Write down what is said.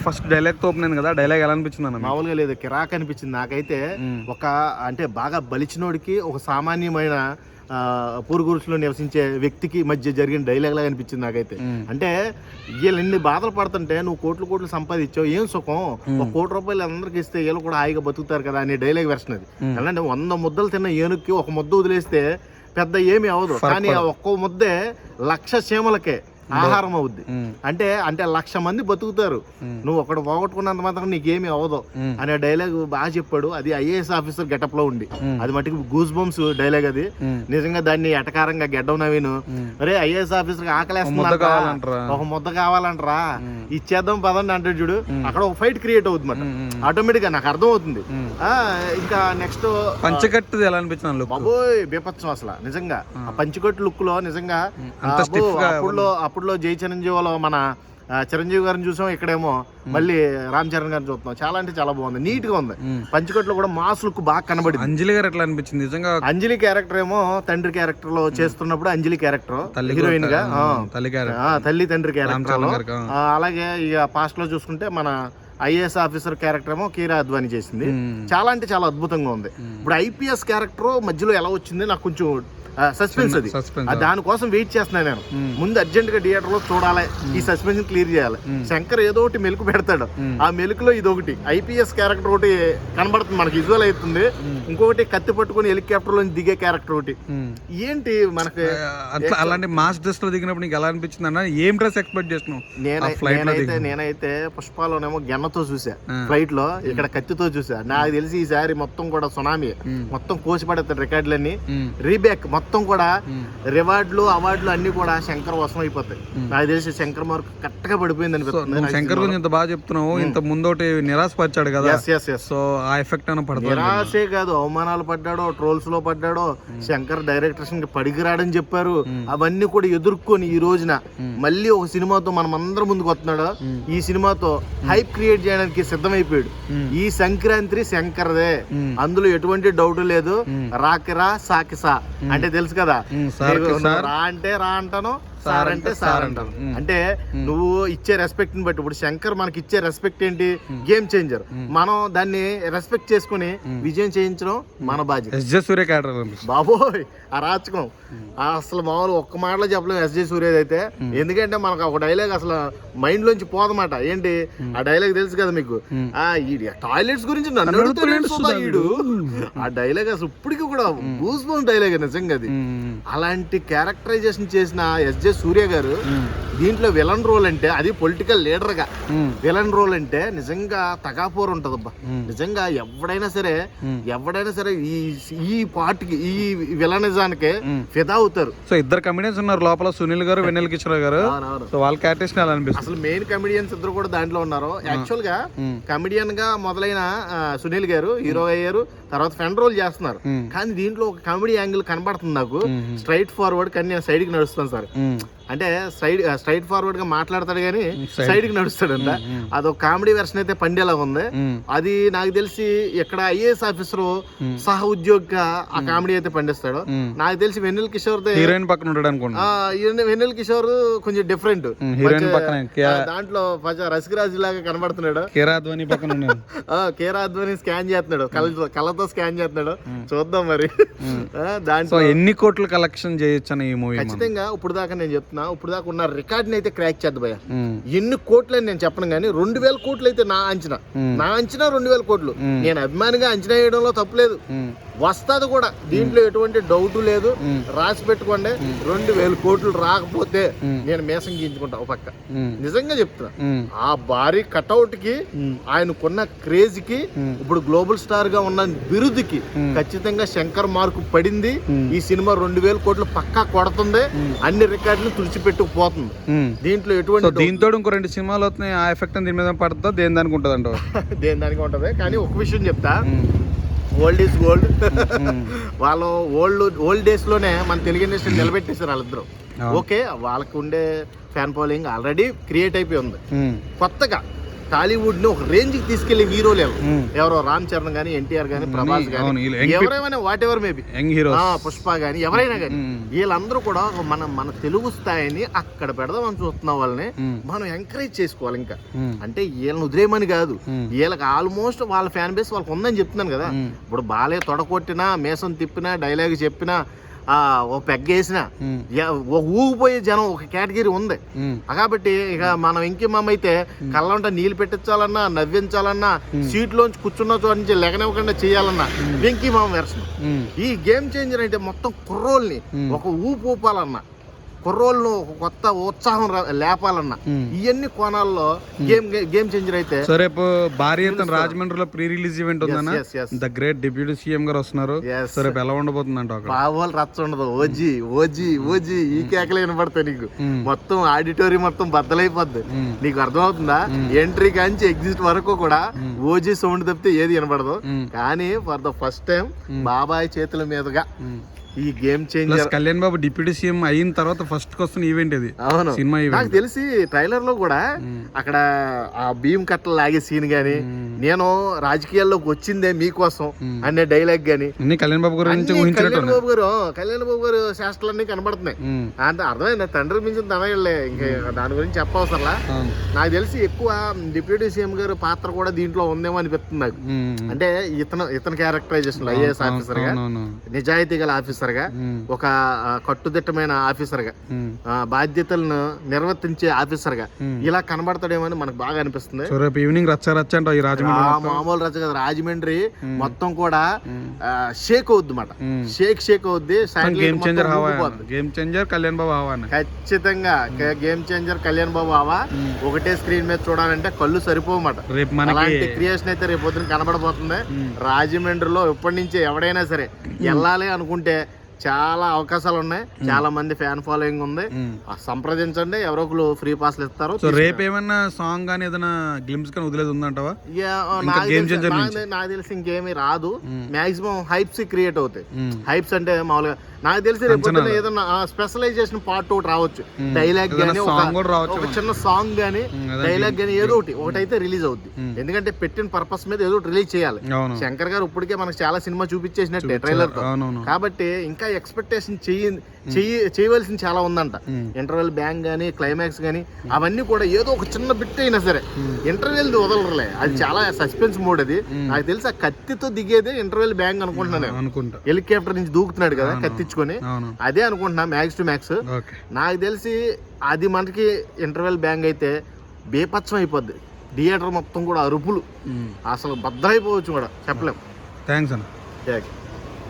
First డైలాగ్తో open అయింది కదా dialogue ఎలా అనిపించింది అన్న? మామూలుగా లేదు కిరాక్ అనిపించింది నాకైతే. ఒక అంటే బాగా బలిచినోడికి ఒక సామాన్యమైన ఆ, పూరుగురుసులో నివసించే వ్యక్తికి మధ్య జరిగిన డైలాగ్ లాగా అనిపించింది నాకైతే. అంటే వీళ్ళు ఎన్ని బాధలు పడుతుంటే నువ్వు కోట్లు కోట్లు సంపాదించావు ఏం సుఖం? ఒక కోటి రూపాయలు అందరికి ఇస్తే వీళ్ళు కూడా హాయిగా బతుకుతారు కదా అనే డైలాగ్ వెర్షన్ అది. అంటే వంద ముద్దలు తిన్న ఏనుక్కి ఒక ముద్ద వదిలేస్తే పెద్ద ఏమీ అవ్వదు. కానీ ఆ ఒక్కో ముద్దే లక్ష చీమలకే ఆహారం అవుద్ది. అంటే అంటే లక్ష మంది బతుకుతారు. నువ్వు ఒకటి పోగొట్టుకున్నంత మాత్రం నీకేమీ అవ్వదు. అనే డైలాగ్ బాగా చెప్పాడు అది ఐఏఎస్ ఆఫీసర్ గెటప్లో ఉంది. అది మటుకు గూస్ బంప్స్ డైలాగ్ అది. నిజంగా దాన్ని ఎటకారంగా గెడ్డం నవీను. అరే ఐఏఎస్ ఆఫీసర్ కావాలంటరా? ఒక ముద్ద కావాలంటరా. ఇచ్చేద్దాం పదండి అంటాడు చూడు. అక్కడ ఒక ఫైట్ క్రియేట్ అవుతుంది మాట. ఆటోమేటిక్గా నాకు అర్థం అవుతుంది ఇంకా నెక్స్ట్ పంచకట్టుది ఎలా అనిపించింది బాబోయ్ బీపత్సం అసలు నిజంగా ఆ పంచికొట్టు లుక్లో నిజంగా అప్పుడులో అప్పుడులో జై చిరంజీవిలో మన చిరంజీవి గారిని చూసాం ఇక్కడేమో మళ్ళీ రామ్ చరణ్ గారిని చూస్తున్నాం. చాలా అంటే చాలా బాగుంది. నీట్గా ఉంది. పంచికొట్లో కూడా మాస్ లుక్ బాగా కనబడింది. అంజలి గారు ఎట్లా అనిపించింది? నిజంగా అంజలి క్యారెక్టర్ ఏమో తండ్రి క్యారెక్టర్లో చేస్తున్నప్పుడు అంజలి క్యారెక్టర్ హీరోయిన్గా ఆ, తల్లి తండ్రి క్యారెక్టర్. అలాగే ఇక పాస్ట్లో చూసుకుంటే మన ఐఏఎస్ ఆఫీసర్ క్యారెక్టర్ ఏమో కీరా అద్వాని చేసింది. చాలా అంటే చాలా అద్భుతంగా ఉంది. ఇప్పుడు ఐపీఎస్ క్యారెక్టర్ మధ్యలో ఎలా వచ్చింది? నాకు కొంచెం సస్పెన్స్ అది. దానికోసం వెయిట్ చేస్తున్నాను నేను. ముందు అర్జెంట్గా థియేటర్లో చూడాలి. ఈ సస్పెన్స్ క్లియర్ చేయాలి. శంకర్ ఏదో ఒకటి మెలుకు పెడతాడు. ఆ మెలుకులో ఇది ఒకటి ఐపీఎస్ క్యారెక్టర్ ఒకటి కనబడుతుంది మనకి విజువల్ అవుతుంది ఇంకొకటి కత్తి పట్టుకొని హెలికాప్టర్లో దిగే క్యారెక్టర్ ఒకటి. ఏంటి మనకి అలాంటి మాస్ డ్రెస్లో దిగినప్పుడు నీకు ఎలా అనిపించింది అన్న? ఏం డ్రెస్ ఎక్స్పెక్ట్ చేసినావు నేనైతే నేనైతే పుష్పాలోనేమో గెన్నతో చూసా. ఫ్లైట్లో ఇక్కడ కత్తితో చూసా. నాకు తెలిసి ఈసారి మొత్తం కూడా సునామీ మొత్తం కోసి పడతాడు రికార్డులన్నీ. రీబ్యాక్ మొత్తం కూడా రివార్డులు అవార్డులు అన్ని కూడా శంకర్ వసం అయిపోతాయి. నాకు తెలిసి శంకర్ మార్క్ కరెక్ట్గా పడిపోయింది అనిపిస్తుంది. శంకర్ గురించి ఇంత బాగా చెప్తున్నావు ఇంత ముందోటి నిరాశపరిచాడు కదా. సో ఆ ఎఫెక్ట్ పడుతుంది నిరాశే కాదు అవమానాలు పడ్డాడో ట్రోల్స్లో పడ్డాడో శంకర్ డైరెక్టర్స్కి పడికిరాడని చెప్పారు. అవన్నీ కూడా ఎదుర్కొని ఈ రోజున మళ్ళీ ఒక సినిమాతో మనం అందరం ముందుకు వస్తున్నాడు? ఈ సినిమాతో హైప్ క్రియేట్ చేయడానికి సిద్ధమైపోయాడు. ఈ సంక్రాంతి శంకర్దే. అందులో ఎటువంటి డౌట్ లేదు. రాకిరా సాకిసా. అంటే తెలుసు కదా. రా అంటే రా అంటాను సార్ అంటే సార్ అంటాను అంటే నువ్వు ఇచ్చే రెస్పెక్ట్ని బట్టి ఇప్పుడు శంకర్ మనకి ఇచ్చే రెస్పెక్ట్ ఏంటి? గేమ్ చేంజర్ మనం దాన్ని రెస్పెక్ట్ చేసుకుని విజయం చేయించడం మన బాధ్యత. సూర్య బాబోయ్ ఆ అసలు మామూలు ఒక్క మాటలో చెప్పలేము ఎస్జే సూర్యది అయితే. ఎందుకంటే మనకు ఒక డైలాగ్ అసలు మైండ్ లోంచి పోదన్నమాట. ఏంటి? ఆ డైలాగ్ తెలుసు కదా మీకు? ఆ ఈ టాయిలెట్స్ గురించి నన్ను ఈడు? ఆ డైలాగ్ అసలు ఇప్పటికీ కూడా గూస్ డైలాగ్ నిజంగా అది. అలాంటి క్యారెక్టరైజేషన్ చేసిన ఎస్జే సూర్య గారు దీంట్లో విలన్ రోల్ అంటే అది పొలిటికల్ లీడర్గా. విలన్ రోల్ అంటే నిజంగా తగాపోర్ ఉంటదబ్బా. నిజంగా ఎవడైనా సరే ఎవడైనా సరే ఈ ఈ పార్టీకి ఈ విలనిజానికి ఫిదా అవుతారు. సో ఇద్దరు కమెడియన్స్ ఉన్నారు లోపల సునీల్ గారు వెన్నెల కిషోర్ గారు. సో వాళ్ళ క్యారెక్టర్స్ అనిపిస్తుంది? అసలు మెయిన్ కమెడియన్స్ ఇద్దరు కూడా దాంట్లో ఉన్నారు. యాక్చువల్గా. కమెడియన్గా మొదలైన సునీల్ గారు హీరో అయ్యారు తర్వాత ఫ్రెండ్ రోల్ చేస్తున్నారు. కానీ దీంట్లో ఒక కామెడీ యాంగిల్ కనబడుతుంది నాకు. స్ట్రైట్ ఫార్వర్డ్ కానీ నేను సైడ్కి నడుస్తాను సార్. అంటే సైడ్ స్ట్రైట్ ఫార్వర్డ్గా మాట్లాడతాడు కానీ. సైడ్కి నడుస్తాడంట. అదొక కామెడీ వెర్షన్ అయితే పండేలా ఉంది. అది నాకు తెలిసి ఇక్కడ ఐఏఎస్ ఆఫీసర్ సహ ఉద్యోగిగా ఆ కామెడీ అయితే పండిస్తాడు. నాకు తెలిసి వెన్నెల కిషోర్ దే హీరోయిన్ పక్కన ఉంటాడు వెన్నెల కిషోర్ కొంచెం డిఫరెంట్. హీరోయిన్ పక్కన దాంట్లో రసికరాజు లాగా కనబడుతున్నాడు. కిరా ధ్వని పక్కన కేరాధ్వని స్కాన్ చేస్తున్నాడు. కళ్ళతో కళ్ళతో స్కాన్ చేస్తున్నాడు. చూద్దాం మరి. దాంట్లో ఎన్ని కోట్లు కలెక్షన్ చేయొచ్చు ఈ మూవీ ఖచ్చితంగా ఇప్పుడు దాకా నేను చెప్తున్నా ఇప్పుడు దాకా ఉన్న రికార్డ్ని అయితే క్రాక్ చేద్దు భయ ఎన్ని కోట్లు అని నేను చెప్పను కానీ రెండు వేల కోట్లు అయితే నా అంచనా. నా అంచనా రెండు వేల కోట్లు. నేను అభిమానిగా అంచనా వేయడంలో తప్పులేదు వస్తాది కూడా. దీంట్లో ఎటువంటి డౌట్ లేదు. రాసి పెట్టుకోండి. రెండు వేల కోట్లు రాకపోతే నేను మేసం గీయించుకుంటా ఒక పక్క. నిజంగా చెప్తున్నా. ఆ భారీ కటౌట్కి ఆయనకున్న క్రేజ్కి ఇప్పుడు గ్లోబల్ స్టార్గా ఉన్న బిరుదుకి ఖచ్చితంగా శంకర్ మార్కు పడింది. ఈ సినిమా రెండు వేల కోట్లు పక్కా కొడుతుంది. అన్ని రికార్డులు తుడిచిపెట్టుకుపోతుంది దీంట్లో ఎటువంటి దీంతో ఇంకో రెండు సినిమాలు వస్తున్నాయి. ఆ ఎఫెక్ట్ దీని మీద పడుతుందా? దేని దానికి ఉంటుంది దేని దానికి ఉంటది. కానీ ఒక విషయం చెప్తా. ఓల్డ్ ఈజ్ గోల్డ్ వాళ్ళు ఓల్డ్ ఓల్డ్ డేస్లోనే మన తెలుగు ఇండస్ట్రీ నిలబెట్టేశారు వాళ్ళిద్దరు. ఓకే వాళ్ళకి ఉండే ఫ్యాన్ ఫాలోయింగ్ ఆల్రెడీ క్రియేట్ అయిపోయి ఉంది. కొత్తగా. టాలీవుడ్ని ఒక రేంజ్కి తీసుకెళ్ళే హీరోలు ఎవరు? రామ్ చరణ్ గానీ ఎన్టీఆర్ గానీ ప్రభాస్ గానీ ఎవరైనా వాట్ ఎవర్ మేబీ పుష్ప గానీ ఎవరైనా గానీ ఉమ్. వీళ్ళందరూ కూడా మన మన తెలుగు స్థాయిని అక్కడ పెడదామని చూస్తున్న వాళ్ళని. మనం ఎంకరేజ్ చేసుకోవాలి ఇంకా. అంటే వీళ్ళని వదిలేయమని కాదు. వీళ్ళకి ఆల్మోస్ట్ వాళ్ళ ఫ్యాన్ బేస్ వాళ్ళకి ఉందని చెప్తున్నాను కదా. ఇప్పుడు బాలే తొడకొట్టినా మేసం తిప్పినా డైలాగ్ చెప్పినా ఓ పెగ్గేసినా ఉమ్. యా- ఓ ఊగిపోయే జనం ఒక కేటగిరీ ఉంది. కాబట్టి ఇక మనం ఇంకేమమ్మ అయితే కళ్ళంట నీళ్ళు పెట్టించాలన్నా నవ్వించాలన్నా సీట్లోంచి కూర్చున్న చోట నుంచి లెగనివ్వకుండా చేయాలన్నా వెంకీ మామ వెర్షన్. ఈ గేమ్ చేంజర్ అంటే మొత్తం కుర్రోల్ని ఒక ఊపు ఊపాలన్నా. కుర్రోళ్ళను ఒక కొత్త ఉత్సాహం లేపాలన్నా. ఇవన్నీ కోణాల్లో గేమ్ గేమ్ చేంజర్ అయితే సో రేపు భారీ ఎత్తున రాజమండ్రిలో ప్రీ రిలీజ్ ఈవెంట్ ఉందన్న. ద గ్రేట్ డిప్యూటీ సీఎం గారు వస్తున్నారు. సో రేపు ఎలా ఉండబోతుందంట అక్కడ బావోలు రచ్చ ఉండదు ఓజీ ఓజీ ఓజీ ఈ కేకలు వినపడతాయి నీకు. మొత్తం ఆడిటోరియం మొత్తం బద్దలైపోద్ది. నీకు అర్థమవుతుందా ఎంట్రీ కాంచి ఎగ్జిట్ వరకు కూడా ఓజీ సౌండ్ తప్పితే ఏది వినపడదు. కానీ ఫర్ ద ఫస్ట్ టైం బాబాయ్ చేతుల మీదుగా. ఈ game changer Kalyan Babu deputy CM అయిన తర్వాత ఫస్ట్ వస్తున్న ఈవెంట్ ఇది. అవును. సినిమా నాకు తెలిసి ట్రైలర్లో కూడా అక్కడ ఆ భీమ్ కట్టలు లాగే సీన్ గాని నేను రాజకీయాల్లోకి వచ్చిందే మీకోసం అనే డైలాగ్ గాని కళ్యాణ్ బాబు ఊహించినట్టు కళ్యాణ్. బాబు గారు కళ్యాణ్ బాబు గారు శాస్త్రాలన్నీ కనబడుతున్నాయి. అంత అర్థమైంది? తండ్రి మించిన తనయలే ఇంకా దాని గురించి చెప్పవసరలా. నాకు తెలిసి ఎక్కువ డిప్యూటీ సీఎం గారు పాత్ర కూడా దీంట్లో ఉందేమో అనిపిస్తుంది నాకు. అంటే ఇతను ఇతను క్యారెక్టరైజేషన్ ఐఏఎస్ ఆఫీసర్గా నిజాయితీ గల ఆఫీసర్ గా ఉమ్. ఒక కట్టుదిట్టమైన ఆఫీసర్గా ఉమ్. ఆ, బాధ్యతలను నిర్వర్తించే ఆఫీసర్గా ఉమ్. ఇలా కనబడతాడేమో అని మనకు బాగా అనిపిస్తుంది రేపు ఈవినింగ్ రచ్చ రచ్చ మొత్తం. మామూలు రచ్చ కదా రాజమండ్రి మొత్తం కూడా. షేక్ అవుద్ది మాట. షేక్ షేక్ అవుద్ది గేమ్ చేంజర్ హవా. గేమ్ చేంజర్ కళ్యాణ్ బాబు హవా. ఖచ్చితంగా గేమ్ చేంజర్ కళ్యాణ్ బాబు ఉమ్. ఒకటే స్క్రీన్ మీద చూడాలంటే కళ్ళు సరిపోమాట రేపు అలాంటి క్రియేషన్ అయితే రేపు పొద్దున కనబడబోతుంది. రాజమండ్రిలో ఇప్పటి నుంచే ఎవడైనా సరే వెళ్ళాలి అనుకుంటే చాలా అవకాశాలు ఉన్నాయి. చాలా మంది ఫ్యాన్ ఫాలోయింగ్ ఉంది. సంప్రదించండి. ఎవరో ఒకరు ఫ్రీ పాస్లు ఇస్తారు సో రేపు ఏమన్నా సాంగ్ కానీ ఏదైనా గ్లిమ్స్ కానీ వదిలేదు ఉందంటావా? నాకు తెలిసి- ఇంకేమీ రాదు. మాక్సిమం హైప్స్ క్రియేట్ అవుతాయి. హైప్స్ అంటే మామూలుగా నాకు తెలిసి రేపు ఏదన్నా స్పెషలైజేషన్ పార్ట్ ఒకటి రావచ్చు. డైలాగ్ గానీ ఒక చిన్న సాంగ్ గానీ డైలాగ్ గానీ ఏదో ఒకటి ఒకటైతే రిలీజ్ అవుద్ది. ఎందుకంటే పెట్టిన పర్పస్ మీద ఏదో ఒకటి రిలీజ్ చేయాలి. శంకర్ గారు ఇప్పటికే మనకు చాలా సినిమా చూపించేసినట్టే ట్రైలర్ కాబట్టి ఇంకా ఎక్స్పెక్టేషన్ చెయ్యి చేయవలసింది చాలా ఉందంట. ఇంటర్వెల్ బ్యాంగ్ గానీ క్లైమాక్స్ గానీ అవన్నీ కూడా ఏదో ఒక చిన్న బిట్ అయినా సరే. ఇంటర్వెల్ వదలరులే. అది చాలా సస్పెన్స్ మోడ్ అది. నాకు తెలిసి ఆ కత్తితో దిగేదే ఇంటర్వెల్ బ్యాంగ్ అనుకుంటున్నాను నేను. అనుకుంటా. హెలికాప్టర్ నుంచి దూకుతున్నాడు కదా కత్తిచ్చుకొని అదే అనుకుంటున్నా మ్యాక్స్ టు మ్యాక్స్ నాకు తెలిసి అది మనకి ఇంటర్వెల్ బ్యాంగ్ అయితే బేపచ్చం అయిపోద్ది. థియేటర్ మొత్తం కూడా అరుపులు. అసలు భద్రైపోవచ్చు కూడా. చెప్పలేం. థ్యాంక్స్ అన్న. Yeah.